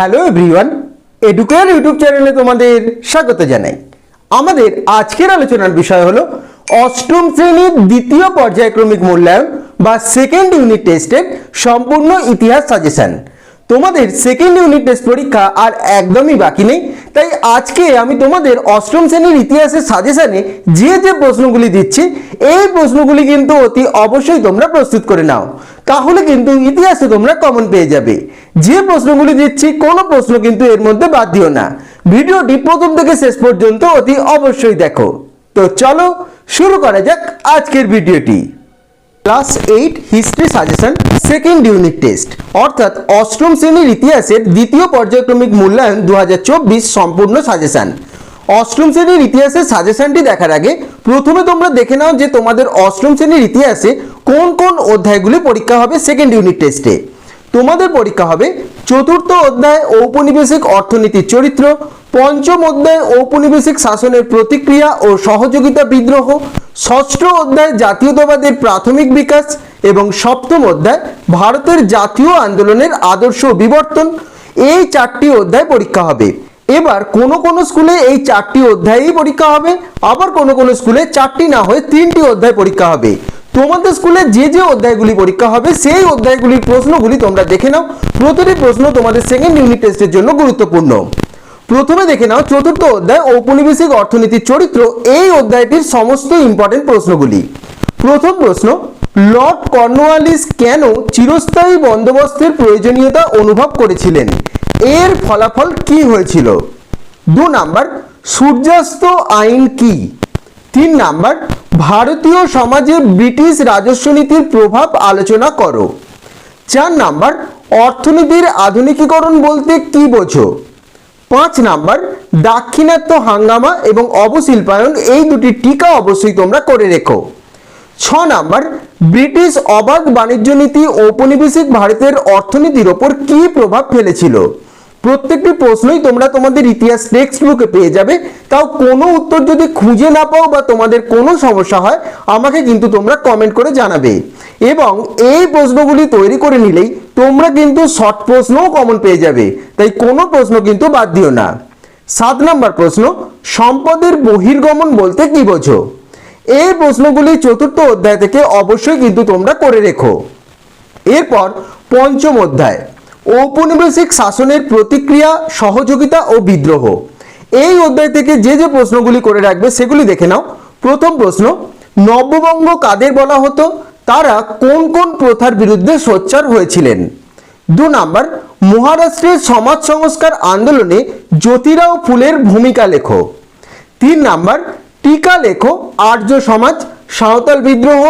Hello everyone educare YouTube চ্যানেলে তোমাদের স্বাগত জানাই। আমাদের আজকের আলোচনার বিষয় হলো অষ্টম শ্রেণির দ্বিতীয় পর্যায়ক্রমিক মূল্যায়ন বা সেকেন্ড ইউনিট টেস্টের সম্পূর্ণ ইতিহাস সাজেশন তোমাদের সেকেন্ড ইউনিট টেস্ট পরীক্ষা আর একদমই বাকি নেই তাই আজকে আমি তোমাদের অষ্টম শ্রেণির ইতিহাসের সাজেশনে যে যে প্রশ্নগুলি দিচ্ছি, এই প্রশ্নগুলি কিন্তু অতি অবশ্যই তোমরা প্রস্তুত করে নাও। তাহলে কিন্তু ইতিহাসে তোমরা কমন পেয়ে যাবে। যে প্রশ্নগুলি দিচ্ছি, কোনো প্রশ্ন কিন্তু এর মধ্যে বাদ দিও না। ভিডিওটি প্রথম থেকে শেষ পর্যন্ত অতি অবশ্যই দেখো। তো চলো শুরু করা যাক আজকের ভিডিওটি। Class eight history suggestion second unit test অর্থাৎ অষ্টম শ্রেণির ইতিহাসের দ্বিতীয় পর্যায়ক্রমিক মূল্যায়ন দু হাজার চব্বিশ সম্পূর্ণ সাজেশন অষ্টম শ্রেণির ইতিহাসের সাজেশনটি দেখার আগে প্রথমে তোমরা দেখে নাও যে তোমাদের অষ্টম শ্রেণির ইতিহাসে কোন কোন অধ্যায়গুলি পরীক্ষা হবে সেকেন্ড ইউনিট টেস্টে তোমাদের পরীক্ষা হবে চতুর্থ অধ্যায় ঔপনিবেশিক অর্থনীতির চরিত্র, পঞ্চম অধ্যায় ঔপনিবেশিক শাসনের প্রতিক্রিয়া ও সহযোগিতা বিদ্রোহ, ষষ্ঠ অধ্যায় জাতীয়তাবাদের প্রাথমিক বিকাশ এবং সপ্তম অধ্যায় ভারতের জাতীয় আন্দোলনের আদর্শ বিবর্তন। এই চারটি অধ্যায় পরীক্ষা হবে। এবার কোনো কোনো স্কুলে এই চারটি অধ্যায়ই পরীক্ষা হবে, আবার কোনো কোনো স্কুলে চারটি না হয়ে তিনটি অধ্যায় পরীক্ষা হবে। তোমাদের স্কুলে যে যে অধ্যায়গুলি পরীক্ষা হবে, সেই অধ্যায়গুলির প্রশ্নগুলি তোমরা দেখে নাও। প্রতিটি প্রশ্ন তোমাদের সেকেন্ড ইউনিট টেস্টের জন্য গুরুত্বপূর্ণ। প্রথমে দেখে নাও, চতুর্থ অধ্যায়, ঔপনিবেশিক অর্থনীতির চরিত্র। এই অধ্যায়টির সমস্ত ইম্পর্টেন্ট প্রশ্নগুলি। প্রথম প্রশ্ন, লর্ড কর্নওয়ালিস কেন চিরস্থায়ী বন্দোবস্তের প্রয়োজনীয়তা অনুভব করেছিলেন? এর ফলাফল কি হয়েছিল? দু নাম্বার, সূর্যাস্ত আইন কি? তিন নাম্বার, ভারতীয় সমাজে ব্রিটিশ রাজস্ব নীতির প্রভাব আলোচনা করো। চার নাম্বার, অর্থনীতির আধুনিকীকরণ বলতে কি বোঝো? পাঁচ নাম্বার, দাক্ষিণাত্য হাঙ্গামা এবং অবশিল্পায়ন এই দুটি টিকা অবশ্যই তোমরা করে রেখো। ছ নাম্বার, ব্রিটিশ অবাধ বাণিজ্য নীতি ঔপনিবেশিক ভারতের অর্থনীতির ওপর কি প্রভাব ফেলেছিল? প্রত্যেকটি প্রশ্নই তোমরা তোমাদের ইতিহাস টেক্সট বুকে পেয়ে যাবে। তাও কোনো উত্তর যদি খুঁজে না পাও বা তোমাদের কোনো সমস্যা হয়, আমাকে কিন্তু তোমরা কমেন্ট করে জানাবে। এবং এই প্রশ্নগুলি তৈরি করে নিলেই তোমরা কিন্তু শর্ট প্রশ্নও কমন পেয়ে যাবে। তাই কোনো প্রশ্ন কিন্তু বাদ দিও না। সাত নম্বর প্রশ্ন, সম্পদের বহির্গমন বলতে কি বোঝো? এই প্রশ্নগুলি চতুর্থ অধ্যায় থেকে অবশ্যই কিন্তু তোমরা করে রেখো। এরপর পঞ্চম অধ্যায়। ঔপনিবেশিক শাসনের প্রতিক্রিয়া, সহযোগিতা ও বিদ্রোহ। এই অধ্যায় থেকে যে যে প্রশ্নগুলি করে রাখবে, সেগুলি দেখে নাও। প্রথম প্রশ্ন, নববঙ্গ কাদের বলা হতো? তারা কোন কোন প্রথার বিরুদ্ধে সোচ্চার হয়েছিলেন? দু নাম্বার, মহারাষ্ট্রের সমাজ সংস্কার আন্দোলনে জ্যোতিরাও ফুলের ভূমিকা লেখো। তিন নাম্বার, টিকা লেখো আর্য সমাজ, সাঁওতাল বিদ্রোহ,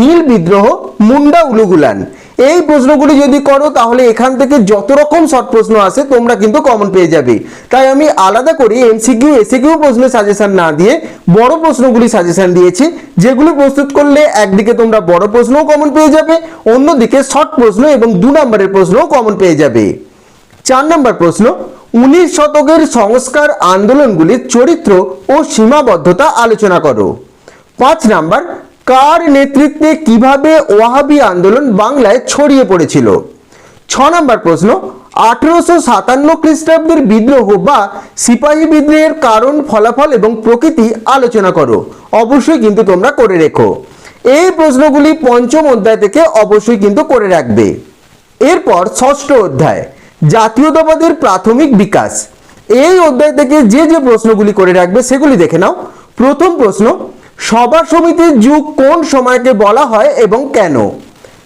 নীল বিদ্রোহ, মুন্ডা উলুগুলান। এই প্রশ্নগুলি যদি করো, তাহলে এখান থেকে যত রকম শর্ট প্রশ্ন আসে, তোমরা কিন্তু কমন পেয়ে যাবে। তাই আমি আলাদা করে এমসিকিউ এসিকিউ প্রশ্নের সাজেশন না দিয়ে বড় প্রশ্নগুলি সাজেশন দিয়েছি, যেগুলি প্রস্তুত করলে একদিকে তোমরা বড় প্রশ্নও কমন পেয়ে যাবে, অন্যদিকে শর্ট প্রশ্ন এবং দু নম্বরের প্রশ্নও কমন পেয়ে যাবে। চার নম্বর প্রশ্ন, উনিশ শতকের সংস্কার আন্দোলনগুলির চরিত্র ও সীমাবদ্ধতা আলোচনা করো। পাঁচ নাম্বার কার নেতৃত্বে কীভাবে ওয়াহাবি আন্দোলন বাংলায় ছড়িয়ে পড়েছিল? ছ নম্বর প্রশ্ন, আঠেরোশো সাতান্ন খ্রিস্টাব্দের বিদ্রোহ বা সিপাহী বিদ্রোহের কারণ, ফলাফল এবং প্রকৃতি আলোচনা করো। অবশ্যই কিন্তু তোমরা করে রেখো। এই প্রশ্নগুলি পঞ্চম অধ্যায় থেকে অবশ্যই কিন্তু করে রাখবে। এরপর ষষ্ঠ অধ্যায়, জাতীয়তাবাদের প্রাথমিক বিকাশ। এই অধ্যায় থেকে যে যে প্রশ্নগুলি করে রাখবে সেগুলি দেখে নাও। প্রথম প্রশ্ন সভা সমিতির যুগ কোন সময়কে বলা হয় এবং কেন?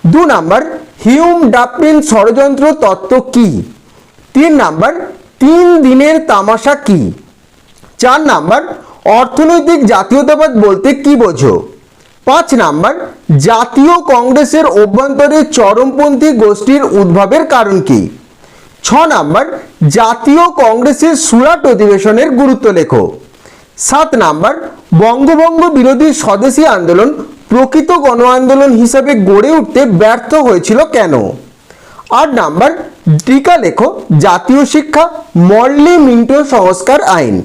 দু নাম্বার, হিউম ডাপলিন ষড়যন্ত্র তত্ত্ব কি? তিন নাম্বার, তিন দিনের তামাশা কি? চার নাম্বার, অর্থনৈতিক জাতীয়তাবাদ বলতে কি বোঝো? পাঁচ নাম্বার, জাতীয় কংগ্রেসের অভ্যন্তরে চরমপন্থী গোষ্ঠীর উদ্ভবের কারণ কি? ছ নাম্বার, জাতীয় কংগ্রেসের সুরাট অধিবেশনের গুরুত্ব লেখো। সাত নাম্বার বঙ্গভঙ্গ বিরোধী স্বদেশী আন্দোলন প্রকৃত গণ আন্দোলন হিসাবে গড়ে উঠতে ব্যর্থ হয়েছিল কেন? আট নাম্বার, টিকা লেখো, জাতীয় শিক্ষা, মর্লি মিন্টো সংস্কার আইন।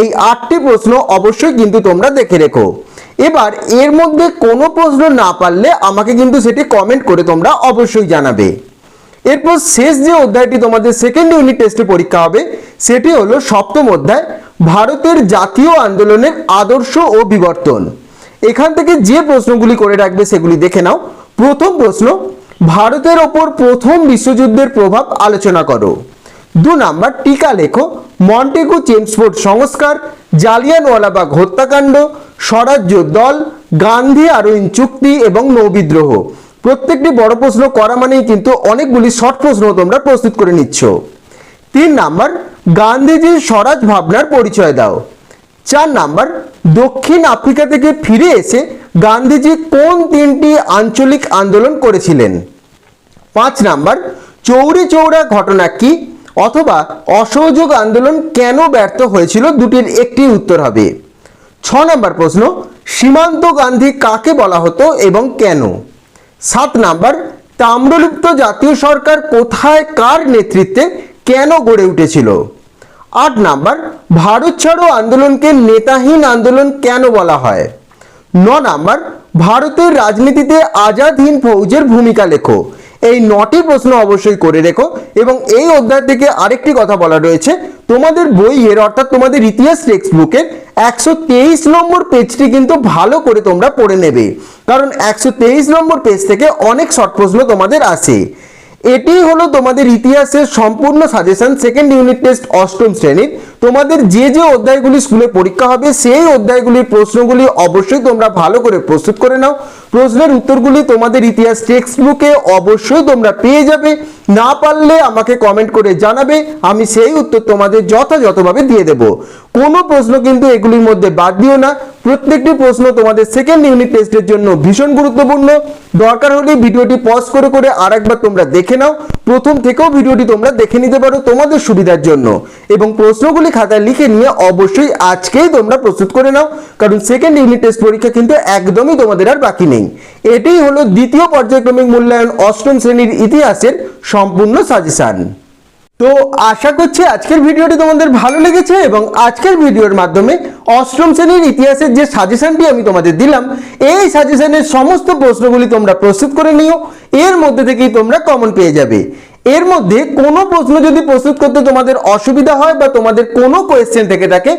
এই আটটি প্রশ্ন অবশ্যই কিন্তু তোমরা দেখে রেখো। এবার এর মধ্যে কোনো প্রশ্ন না পারলে আমাকে কিন্তু সেটি কমেন্ট করে তোমরা অবশ্যই জানাবে। এরপর শেষ যে অধ্যায়টি তোমাদের সেকেন্ড ইউনিট টেস্টে পরীক্ষা হবে, সেটি হলো সপ্তম অধ্যায় ভারতের জাতীয় আন্দোলনের আদর্শ ও বিবর্তন। এখান থেকে যে প্রশ্নগুলি করে রাখবে সেগুলি দেখে নাও। প্রথম প্রশ্ন, ভারতের ওপর প্রথম বিশ্বযুদ্ধের প্রভাব আলোচনা করো। দু নাম্বার, টিকা লেখো, মন্টেগু চেমসফোর্ড সংস্কার, জালিয়ানওয়ালাবাগ হত্যাকাণ্ড, স্বরাজ্য দল, গান্ধী আরোইন চুক্তি এবং নৌবিদ্রোহ। প্রত্যেকটি বড় প্রশ্ন করা মানেই কিন্তু অনেকগুলি শর্ট প্রশ্ন তোমরা প্রস্তুত করে নিচ্ছ। তিন নাম্বার গান্ধীজির স্বরাজ ভাবনার পরিচয় দাও। চার নাম্বার, দক্ষিণ আফ্রিকা থেকে ফিরে এসে গান্ধীজি কোন তিনটি আঞ্চলিক আন্দোলন করেছিলেন? পাঁচ নাম্বার, চৌরি চৌরা ঘটনা কি? অথবা অসহযোগ আন্দোলন কেন ব্যর্থ হয়েছিল? দুটির একটি উত্তর হবে। ছ নম্বর প্রশ্ন, সীমান্ত গান্ধী কাকে বলা হতো এবং কেন? সাত নাম্বার, তাম্রলিপ্ত জাতীয় সরকার কোথায় কার নেতৃত্বে কেন গড়ে উঠেছিল? আট নাম্বার, ভারত ছাড়ো আন্দোলনকে নেতাহীন আন্দোলন কেন বলা হয়? ন নাম্বার, ভারতের রাজনীতিতে আজাদ হিন্দ ফৌজের ভূমিকা লেখো। এই নটি প্রশ্ন অবশ্যই করে রেখো এবং এই অধ্যায় থেকে আরেকটি কথা বলা রয়েছে। তোমাদের বইয়ের, অর্থাৎ তোমাদের ইতিহাস টেক্সট বুকের একশো তেইশ নম্বর পেজটি কিন্তু ভালো করে তোমরা পড়ে নেবে। কারণ একশো তেইশ নম্বর পেজ থেকে অনেক শর্ট প্রশ্ন তোমাদের আসে। এটি হলো তোমাদের ইতিহাসের সম্পূর্ণ সাজেশন সেকেন্ড ইউনিট টেস্ট অষ্টম শ্রেণির। তোমাদের যে যে অধ্যায়গুলি স্কুলে পরীক্ষা হবে, সেই অধ্যায়গুলির প্রশ্নগুলি অবশ্যই তোমরা ভালো করে প্রস্তুত করে নাও। প্রশ্নের উত্তরগুলি তোমাদের ইতিহাস টেক্সট বুকে অবশ্যই তোমরা পেয়ে যাবে। না পারলে আমাকে কমেন্ট করে জানাবে, আমি সেই উত্তর তোমাদের যথাযথভাবে দিয়ে দেব। কোনো প্রশ্ন কিন্তু এগুলির মধ্যে বাদ দিও না। প্রত্যেকটি প্রশ্ন তোমাদের সেকেন্ড ইউনিট টেস্টের জন্য ভীষণ গুরুত্বপূর্ণ। দরকার হলে ভিডিওটি পজ করে করে আরেকবার তোমরা দেখে নাও। প্রথম থেকেও ভিডিওটি তোমরা দেখে নিতে পারো তোমাদের সুবিধার জন্য। এবং প্রশ্নগুলি খাতায় লিখে নিয়ে অবশ্যই আজকেই তোমরা প্রস্তুত করে নাও। কারণ সেকেন্ড ইউনিট টেস্ট পরীক্ষা কিন্তু একদমই তোমাদের আর বাকি নেই। এটাই হলো দ্বিতীয় পর্যায়ক্রমিক মূল্যায়ন অষ্টম শ্রেণির ইতিহাসের সম্পূর্ণ সাজেশন তো আশা করছি আজকের ভিডিওটি তোমাদের ভালো লেগেছে এবং আজকের ভিডিওর মাধ্যমে অষ্টম শ্রেণির ইতিহাসের যে সাজেশনটি আমি তোমাদের দিলাম, এই সাজেশনের সমস্ত প্রশ্নগুলি তোমরা প্রস্তুত করে নিও। এর মধ্যে থেকেই তোমরা কমন পেয়ে যাবে। এর মধ্যে কোনো প্রশ্ন যদি প্রস্তুত করতে তোমাদের অসুবিধা হয় বা তোমাদের কোনো কোয়েশ্চেন থেকে থাকে,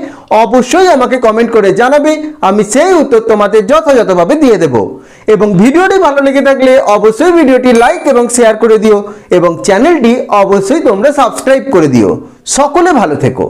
অবশ্যই আমাকে কমেন্ট করে জানাবে। আমি সেই উত্তর তোমাদের যথাযথভাবে দিয়ে দেব। এবং ভিডিওটি ভালো লেগে থাকলে অবশ্যই ভিডিওটি লাইক এবং শেয়ার করে দিও এবং চ্যানেলটি অবশ্যই তোমরা সাবস্ক্রাইব করে দিও। সকলে ভালো থেকো।